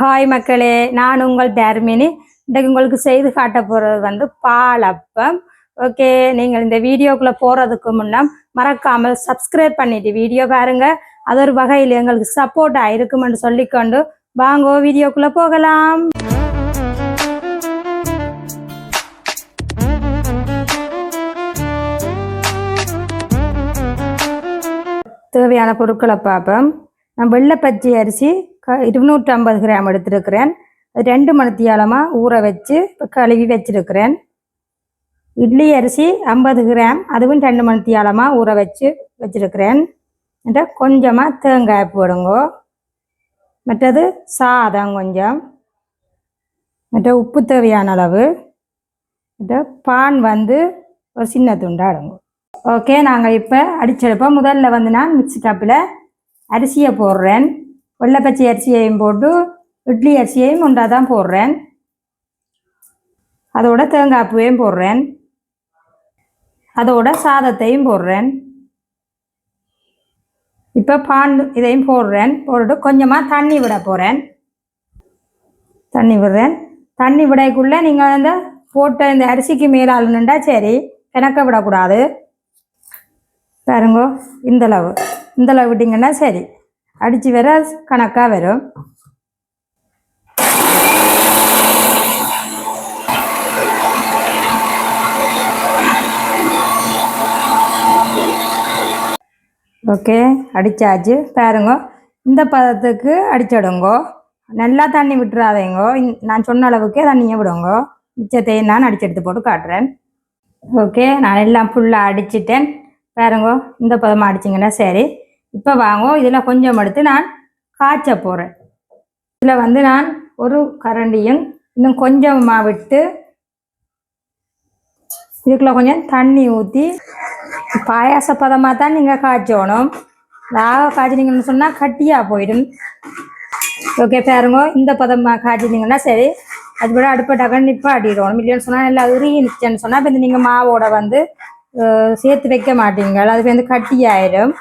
Hi மக்களே நான் உங்கள் தர்மினி இன்றைக்கு உங்களுக்கு செய்து காட்ட போகிறது வந்து பாலப்பம். ஓகே நீங்கள் இந்த வீடியோக்குள்ளே போகிறதுக்கு முன்னம் மறக்காமல் சப்ஸ்கிரைப் பண்ணிட்டு வீடியோ பாருங்க. அது ஒரு வகையில் எங்களுக்கு சப்போர்ட்டாக இருக்குமென்று சொல்லிக்கொண்டு வாங்கோ வீடியோக்குள்ளே போகலாம். தேவையான பொருட்களை பார்ப்போம். நான் வெள்ளை பச்சை அரிசி க இருநூற்றி ஐம்பது கிராம் எடுத்திருக்கிறேன். ரெண்டு மணித்தியாலமாக ஊற வச்சு கழுவி வச்சிருக்கிறேன். இட்லி அரிசி ஐம்பது கிராம் அதுவும் ரெண்டு மணித்தியாலமாக ஊற வச்சு வச்சிருக்கிறேன். மற்ற கொஞ்சமாக தேங்காய் போடுங்கோ. மற்றது சாதம் கொஞ்சம். மற்ற உப்பு தேவையான அளவு. மற்ற பான் வந்து ஒரு சின்ன துண்டாடுங்க அடங்கும் ஓகே நாங்கள் இப்போ அடிச்செடுப்போம் முதல்ல வந்து நான் மிக்ஸி கப்பில் அரிசியை போடுறேன். வெள்ளைப்பச்சை அரிசியையும் போட்டு இட்லி அரிசியையும் உண்டாக தான் போடுறேன். அதோட தேங்காய் பூவையும் போடுறேன். அதோட சாதத்தையும் போடுறேன். இப்போ பான் இதையும் போடுறேன். போட்டுட்டு கொஞ்சமாக தண்ணி விட போகிறேன் தண்ணி விடுறேன். தண்ணி விடக்குள்ளே நீங்கள் இந்த போட்ட இந்த அரிசிக்கு மேலாளுன்னுண்டா சரி கிணக்க விடக்கூடாது. பாருங்கோ இந்தளவு இந்தளவு விட்டிங்கன்னா சரி. அடித்து வர கணக்காக வரும். ஓகே அடிச்சாச்சு. பாருங்க இந்த பதத்துக்கு அடிச்சிடுங்கோ நல்லா தண்ணி விட்டுறாதேங்கோ. நான் சொன்ன அளவுக்கே தண்ணியை விடுங்கோ. மிச்சத்தை நான் அடிச்சு எடுத்து போட்டு காட்டுறேன். ஓகே நான் எல்லாம் ஃபுல்லாக அடிச்சிட்டேன். பாருங்கோ இந்த பதமாக அடிச்சிங்கன்னா சரி. இப்போ வாங்கோ இதில் கொஞ்சம் எடுத்து நான் காய்ச்ச போகிறேன் இதில் வந்து நான் ஒரு கரண்டியும் இன்னும் கொஞ்சமாக விட்டு இதுக்குள்ள கொஞ்சம் தண்ணி ஊற்றி பாயாச பதமாக தான் நீங்கள் காய்ச்சணும். ராக காய்ச்சினீங்கன்னு சொன்னால் கட்டியாக போயிடும். ஓகே பாருங்க இந்த பதமாக காய்ச்சினீங்கன்னா சரி அது கூட அடுப்பை டக்குன்னு நிப்பாட்டிடணும். இல்லைன்னு சொன்னால் நல்லா உருகி நிச்சன்னு சொன்னால் இப்போ நீங்கள் மாவோட வந்து சேர்த்து வைக்க மாட்டீங்க. அது வந்து கட்டி ஆயிடும்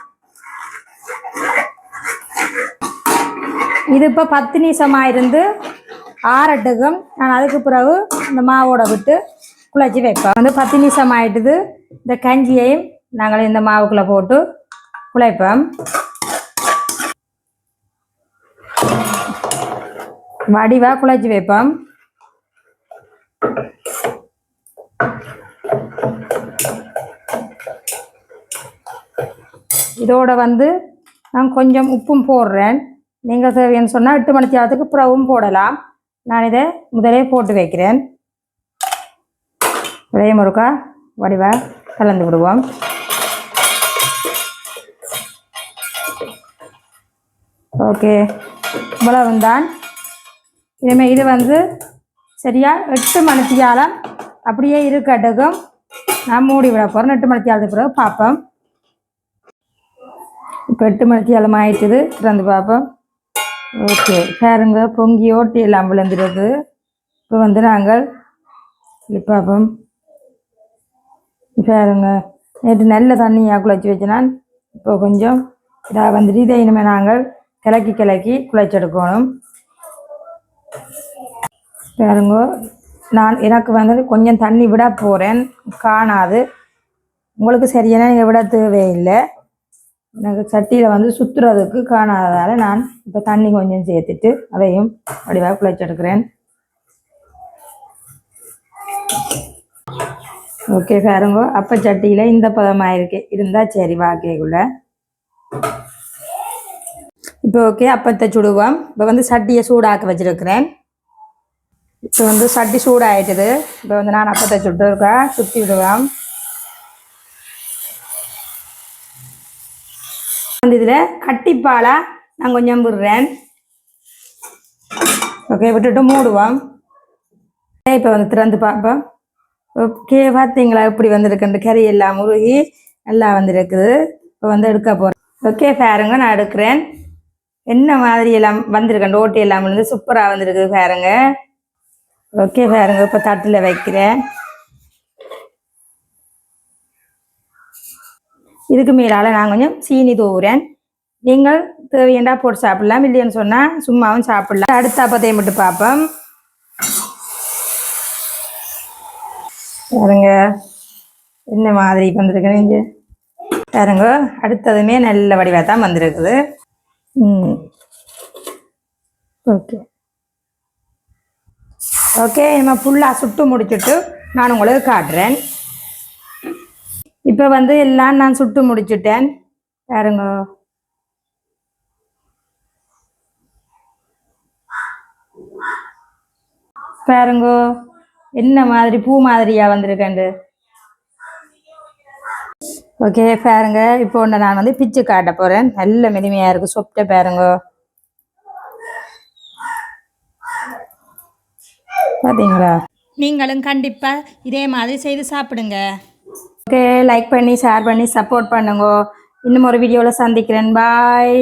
இது இப்போ பத்து நிமிஷமாக இருந்து ஆறட்டுக்கும். நான் அதுக்கு பிறகு இந்த மாவோட விட்டு குழச்சி வைப்பேன். வந்து பத்து நிமிஷம் ஆயிட்டுது. இந்த கஞ்சியையும் நாங்கள் இந்த மாவுக்குள்ளே போட்டு குழைப்போம். வடிவாக குழச்சி வைப்போம். இதோட வந்து நான் கொஞ்சம் உப்பும் போடுறேன். நீங்கள் தேவைன்னு சொன்னால் எட்டு மணி நேரத்துக்கு பிறவும் போடலாம். நான் இதை முதலே போட்டு வைக்கிறேன். ஒரே முறுக்கா வடிவா கலந்து விடுவோம். ஓகே. இவ்வளவுதான். இனிமேல் இது வந்து சரியா எட்டு மணித்தியாலம் அப்படியே இருக்கட்டுக்கும் நான் மூடி விட போகிறேன் எட்டு மணித்தியாலத்துக்கு பிறகு பார்ப்போம். இப்போ எட்டு மணித்தியாலம் ஆயிட்டுது. திறந்து பார்ப்போம். ஓகே. பாருங்க பொங்கி ஓட்டி எல்லாம் விழுந்துடுது இப்போ வந்து நாங்கள் இப்படி பாருங்க. நேற்று நல்ல தண்ணியாக குழச்சி வச்சு இப்போ கொஞ்சம் இதாக வந்துட்டு இதை இனிமேல் நாங்கள் கிளக்கி கிளக்கி குழைச்செடுக்கணும் பாருங்க நான் எனக்கு வந்து கொஞ்சம் தண்ணி விட போகிறேன் காணாது. உங்களுக்கு சரியான நீங்கள் விட தேவையில்லை. எனக்கு சட்டியில் வந்து சுற்றுறதுக்கு காணாததால் நான் இப்போ தண்ணி கொஞ்சம் சேர்த்துட்டு அதையும் வடிவாக குழைச்செடுக்கிறேன் ஓகே பாருங்க. அப்போ சட்டியில் இந்த பதமாக இருக்கு. இருந்தால் சரி வாக்கைக்குள்ள இப்போ ஓகே அப்பத்தை சுடுவோம். இப்போ வந்து சட்டியை சூடாக்க வச்சிருக்கிறேன். இப்போ வந்து சட்டி சூடாகிட்டது இப்போ வந்து நான் அப்பத்தை சுட்டு இருக்கேன் சுற்றி விடுவேன் வந்து இதில் கட்டிப்பாலா நான் கொஞ்சம் விடுறேன் ஓகே விட்டுட்டு மூடுவோம். இப்போ வந்து திறந்து பார்ப்போம். ஓகே பார்த்தீங்களா இப்படி வந்திருக்குன்ற கறி எல்லாம் முருகி நல்லா வந்திருக்குது. இப்போ வந்து எடுக்க போகிறேன் ஓகே ஃபேருங்க நான் எடுக்கிறேன். என்ன மாதிரி எல்லாம் வந்திருக்கேன் ஓட்டி எல்லாம் வந்து சூப்பராக வந்திருக்குது ஃபேருங்க ஓகே ஃபேருங்க இப்போ தட்டில் வைக்கிறேன். இதுக்கு மேலால் நான் கொஞ்சம் சீனி தூவுறேன். நீங்கள் தேவையண்டா போட்டு சாப்பிடலாம். இல்லைன்னு சொன்னால் சும்மாவும் சாப்பிடலாம். அடுத்த அப்பத்தையும் மட்டும் பார்ப்போம். பாருங்க என்ன மாதிரி வந்திருக்கு இங்கே. பாருங்க அடுத்ததுமே நல்ல வடிவாக தான் வந்திருக்குது. ம். ஓகே. ஓகே நம்ம ஃபுல்லாக சுட்டு முடிச்சுட்டு நான் உங்களுக்கு காட்டுறேன். இப்போ வந்து எல்லாம் நான் சுட்டு முடிச்சுட்டேன். பாருங்க பாருங்க. என்ன மாதிரி பூ மாதிரியா வந்திருக்கேன் ஓகே பாருங்க. இப்போ ஒன்று நான் வந்து பிச்சு காட்ட போறேன். நல்ல மெதுமையா இருக்குது சொப்ட பாருங்க. பார்த்தீங்களா நீங்களும் கண்டிப்பாக இதே மாதிரி செய்து சாப்பிடுங்க. ஓகே லைக் பண்ணி ஷேர் பண்ணி சப்போர்ட் பண்ணுங்க. இன்னும் ஒரு வீடியோவில் சந்திக்கிறேன். பாய்